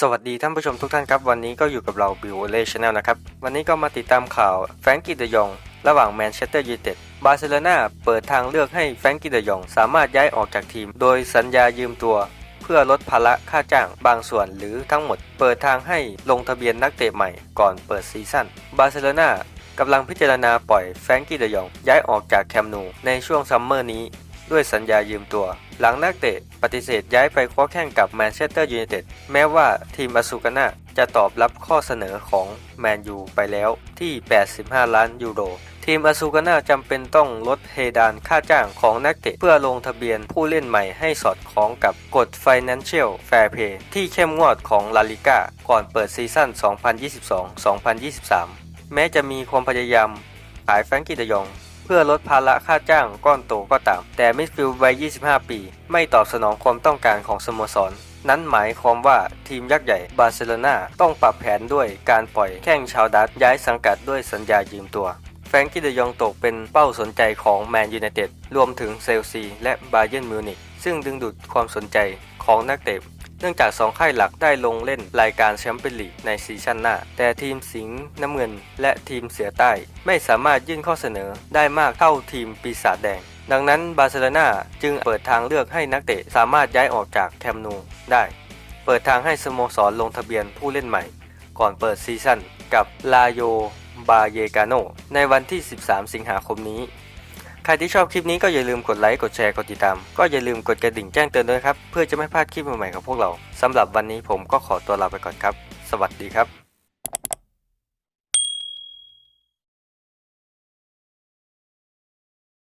สวัสดีท่านผู้ชมทุกท่านครับ วันนี้ก็อยู่กับเราบิวเล่ชาแนลนะครับ วันนี้ก็มาติดตามข่าวแฟรงกี้เดยอง ระหว่างแมนเชสเตอร์ยูไนเต็ดบาร์เซโลนาเปิดทางเลือกให้แฟรงกี้เดยอง สามารถย้ายออกจากทีม โดยสัญญายืมตัว เพื่อลดภาระค่าจ้างบางส่วนหรือทั้งหมด เปิดทางให้ลงทะเบียนนักเตะใหม่ก่อนเปิดซีซั่นบาร์เซโลนากำลังพิจารณาปล่อยแฟรงกี้เดยอง ย้ายออกจากแคมป์นูในช่วงซัมเมอร์นี้ ด้วยสัญญายืมตัว หลังนักเตะปฏิเสธย้ายไปคว้าแข่งกับแมนเชสเตอร์ยูไนเต็ดแม้ว่าทีมอาซูกาน่าจะตอบรับข้อเสนอของแมนยูไปแล้วที่ 85 ล้านยูโรทีมอาซูกาน่าจำเป็นต้องลดเพดานค่าจ้างของนักเตะ เพื่อลงทะเบียนผู้เล่นใหม่ให้สอดคล้องกับกฎ Financial Fair Play ที่เข้มงวดของลาลิก้าก่อนเปิดซีซั่น 2022-2023 แม้จะมีความพยายามขายแฟรงกี้ดยอง เพื่อลดภาระค่าจ้างก้อนโตก็ตาม แต่มิดฟิลด์วัย 25 ปี ไม่ตอบสนองความต้องการของสโมสร นั้นหมายความว่าทีมยักษ์ใหญ่บาร์เซโลนาต้องปรับแผนด้วยการปล่อยแข้งชาวดัตช์ย้ายสังกัดด้วยสัญญายืมตัวแฟรงกี้เดยองตกเป็นเป้าสนใจของแมนยูไนเต็ดรวมถึงเซลซีและบาเยิร์นมิวนิกซึ่งดึงดูดความสนใจของนักเตะ เนื่องจากสองค่ายหลักได้ลงเล่นรายการแชมเปี้ยนลีกในซีซั่นหน้า แต่ทีมสิงห์น้ำเงิน และทีมเสือใต้ ไม่สามารถยื่นข้อเสนอได้มากเท่าทีมปีศาจแดง ดังนั้นบาร์เซโลนาจึงเปิดทางเลือกให้นักเตะสามารถย้ายออกจากแคมป์นูได้ เปิดทางให้สโมสรลงทะเบียนผู้เล่นใหม่ ก่อนเปิดซีซั่นกับลาโยบาเยกาโนในวันที่ 13 สิงหาคมนี้ ใครที่ชอบคลิปนี้ก็อย่าลืมกดไลค์กดแชร์กดติดตาม ก็อย่าลืมกดกระดิ่งแจ้งเตือนด้วยครับ เพื่อจะไม่พลาดคลิปใหม่ๆของพวกเราสำหรับวันนี้ผมก็ขอตัวลาไปก่อนครับ สวัสดีครับ